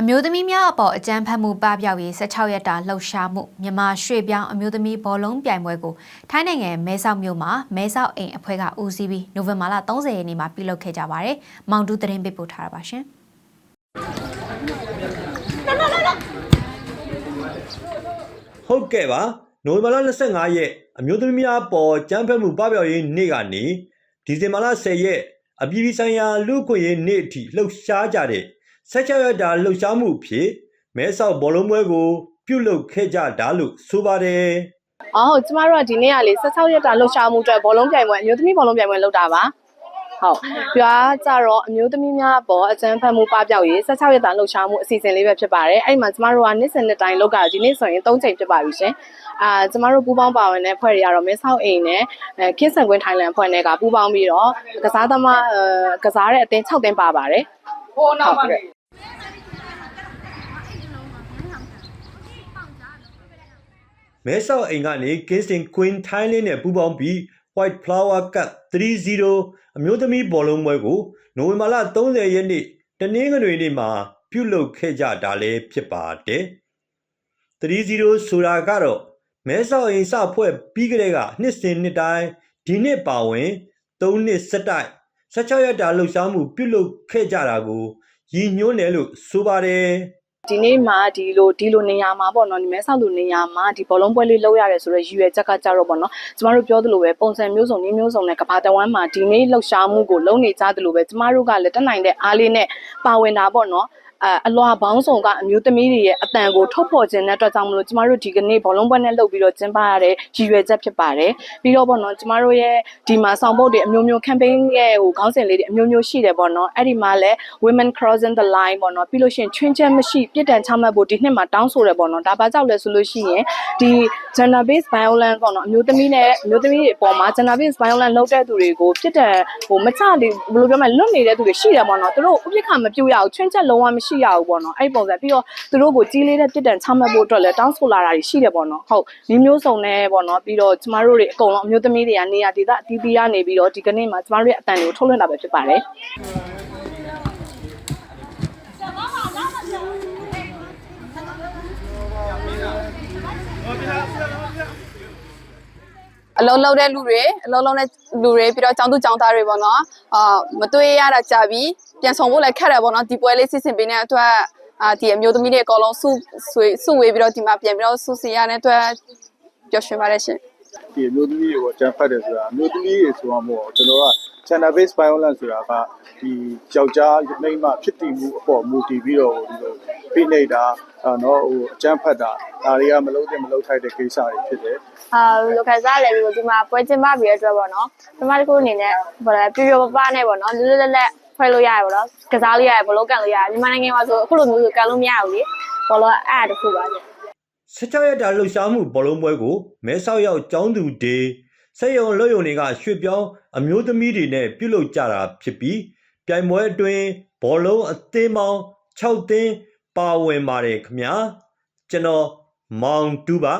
အမျိုးသမီးများအပေါ်အကြမ်းဖက်မှုပပျောက်ရေး16ရက်တာလှုပ်ရှားမှုမြန်မာရွှေ့ပြောင်းအမျိုးသမီးဘောလုံးပြိုင်ပွဲကိုထိုင်းနိုင်ငံမဲဆောက်မြို့မှာမဲဆောက်အိမ်အဖွဲ့ကဦးစီးပြီးနိုဝင်ဘာလ30ရက်နေ့မှာပြုလုပ်ခဲ့ကြပါတယ်။မောင်တူသတင်းပေးပို့ထားတာပါရှင်။ဟုတ်ကဲ့ပါနိုဝင်ဘာလ25ရက်အမျိုးသမီးများပေါ်ကျန်းဖက်မှုပပျောက်ရေးနေ့ကနေဒီဇင်ဘာလ10ရက်အပြည်ပြည်ဆိုင်ရာလူ့အခွင့်အရေးနေ့အထိလှုပ်ရှားကြတဲ့ 16ရက်တာလှုပ်ရှားမှုအဖြစ်မဲဆောက်ဘောလုံးပွဲကို ပြုလုပ်ခဲ့ကြတာလို့ဆိုပါတယ်အော်ဟုတ်ကျမတို့ကဒီနေ့ကလေ16ရက်တာလှုပ်ရှားမှုအတွက်ဘောလုံးပြိုင်ပွဲအမျိုးသမီးဘောလုံးပြိုင်ပွဲလုပ်တာပါဟုတ်ပြားကြတော့အမျိုးသမီးများပေါ်အကျန်းဖတ်မှုပပျောက်ရေး16ရက်တာလှုပ်ရှားမှုအစီအစဉ်လေးပဲဖြစ်ပါတယ်အဲ့ဒီမှာကျမတို့ကနေ့စဉ်နှစ်တိုင်းလုပ်ကြတာဒီနေ့ဆိုရင်3ချိန်ဖြစ်ပါပြီရှင်အာကျမတို့ပူးပေါင်းပါဝင်တဲ့ဖွဲ့တွေကတော့မင်းဆောက်အိမ်နဲ့အဲခင်းဆန်ကွင်းထိုင်းလန်ဖွဲ့နဲ့ကပူးပေါင်းပြီးတော့ကစားသမားအဲကစားတဲ့အသင်း6သင်းပါပါတယ်ဟုတ်ကဲ့ မဲဆောက်အိမ်ကနေ Kingston Queen Thailand နဲ့ပူးပေါင်းပြီး White Flower Cup 3-0အမျိုးသမီးဘောလုံးပွဲကိုနိုဝင်ဘာလ30ရက်နေ့တနင်္ဂနွေနေ့မှာပြုလုပ်ခဲ့ကြတာလည်းဖြစ်ပါတယ်3-0ဆိုတာကတော့မဲဆောက်အိမ်စဖွဲ့ပြီးကြတဲ့ကနှစ်စဉ်နှစ်တိုင်းဒီနှစ်ပါဝင်3နှစ်ဆက်တိုက်16ရက်တာလှုပ်ရှားမှုပြုလုပ်ခဲ့ကြတာကိုရည်ညွှန်းတယ်လို့ဆိုပါတယ် ဒီနေ့မှာဒီလိုဒီလိုနေရာမှာပေါ့နော်ဒီမဲဆောက်လိုနေရာမှာဒီဘောလုံးပွဲလေးလုပ်ရတယ်ဆိုတော့ရည်ရွယ်ချက်ကကြတော့ပေါ့နော်ကျမတို့ပြောသလိုပဲပုံစံမျိုးစုံနည်းမျိုးစုံနဲ့ကဘာတဝမ်းမှာဒီနေ့လှုပ်ရှားမှုကိုလုပ်နေကြသလိုပဲကျမတို့ကလည်းတက်နိုင်တဲ့အားလေးနဲ့ပါဝင်တာပေါ့နော် အအလွာပေါင်းဆောင်ကအမျိုးသမီးတွေရဲ့အတန်ကိုထုတ်ဖော်ခြင်းတဲ့အတွက်ကြောင့်မလို့ကျမတို့ဒီကနေ့ဘောလုံးပွဲနဲ့လုပ်ပြီးတော့ကျင်းပရတဲ့ရည်ရွယ်ချက်ဖြစ်ပါတယ်ပြီးတော့ပေါ့နော်ကျမတို့ရဲ့ဒီမှာဆောင်ပုတ်တွေအမျိုးမျိုး campaign ရဲ့ဟိုခေါင်းစဉ်လေးတွေအမျိုးမျိုးရှိတယ်ပေါ့နော်အဲ့ဒီမှာလည်း women crossing the line ပေါ့နော်ပြီးလို့ရှိရင်ချွင်းချက်မရှိပြစ်ဒဏ်ချမှတ်ဖို့ဒီနှစ်မှာတောင်းဆိုတယ်ပေါ့နော်ဒါဘာကြောင့်လဲဆိုလို့ရှိရင်ဒီ gender based violence ပေါ့နော်အမျိုးသမီးနဲ့အမျိုးသမီးတွေအပေါ်မှာ gender based violence လုပ်တဲ့သူတွေကိုပြစ်ဒဏ်ဟိုမချလေဘယ်လိုပြောမလဲလွတ်နေတဲ့သူတွေရှိတယ်ပေါ့နော်သူတို့ဥပက္ခမပြုတ်ရအောင်ချွင်းချက်လုံးဝမရှိရဘူးပေါ့နော်အဲ့ဒီပုံစံပြီးတော့သူတို့ကိုကြီးလေးတဲ့ပြစ်ဒဏ်ချမှတ်ဖို့အတွက်လည်းတောင်းဆိုလာတာတွေရှိတယ်ပေါ့နော်ဟုတ်ဒီမျိုးစုံနဲ့ပေါ့နော်ပြီးတော့ကျမတို့တွေအကုန်လုံးအမျိုးသမီးတွေကနေရာဒေသအသီးသီးကနေပြီးတော့ဒီကနေ့မှာကျမတို့ရဲ့အတန်တွေကိုထုတ်လွှင့်တာပဲဖြစ်ပါတယ် အလုံးလုံးတဲ့လူတွေအလုံးလုံးတဲ့လူတွေပြီးတော့ចောင်းသူចောင်းသားတွေပေါ့နော်အာမတွေ့ရတာကြာပြီပြန်ဆောင်ဖို့လည်းခက်တယ်ပေါ့နော်ဒီပွဲလေးစစ်စစ်ပေးနေတဲ့အတွက်အာဒီအမျိုးသမီးတွေအကုန်လုံးစုဆွေစုဝေးပြီးတော့ဒီမှာပြန်ပြီးတော့စုစီရတဲ့အတွက်ပျော်ရွှင်ပါတယ်ရှင်ဒီအမျိုးသမီးတွေကိုအကြမ်းဖက်တယ်ဆိုတာအမျိုးသမီးတွေဆိုတော့မဟုတ်ဘူးကျွန်တော်က gender based violence ဆိုတာကဒီယောက်ျားမိန်းမဖြစ်တည်မှုအပေါ်မူတည်ပြီးတော့ဒီလို ဖိနှိပ်တာအာနော်ဟိုအကြမ်းဖက်တာဒါတွေကမလုပ်တဲ့မလုပ်ထိုက်တဲ့ကိစ္စတွေဖြစ်တယ်အာလိုခံစားရလေပြီးဒီမှာပွဲကျင်းပပြီးတဲ့အတွက်ပေါ့နော်ဒီမှာတခုအနေနဲ့ဘာလဲပြပြပပနဲ့ပေါ့နော်လွတ်လွတ်လပ်လပ်ဖွဲ့လို့ရတယ်ပေါ့နော်ကစားလို့ရတယ်ဘလို့ကန်လို့ရတယ်မြန်မာနိုင်ငံမှာဆိုအခုလိုမျိုးဆိုကန်လို့မရဘူးလေဘောလုံးအဲ့ဒါတခုပါလေ16ရက်တာလှုပ်ရှားမှုဘောလုံးပွဲကိုမဲဆောက်ရောက်ကျောင်းသူဒေဆက်ယုံလွတ်ယုံတွေကရွှေ့ပြောင်းအမျိုးသမီးတွေနဲ့ပြုလုပ်ကြတာဖြစ်ပြီးပြိုင်ပွဲအတွင်းဘောလုံးအသင်းပေါင်း6သင်း ပါဝင်ပါတယ်ခင်ဗျာကျွန်တော်မောင်တူပါ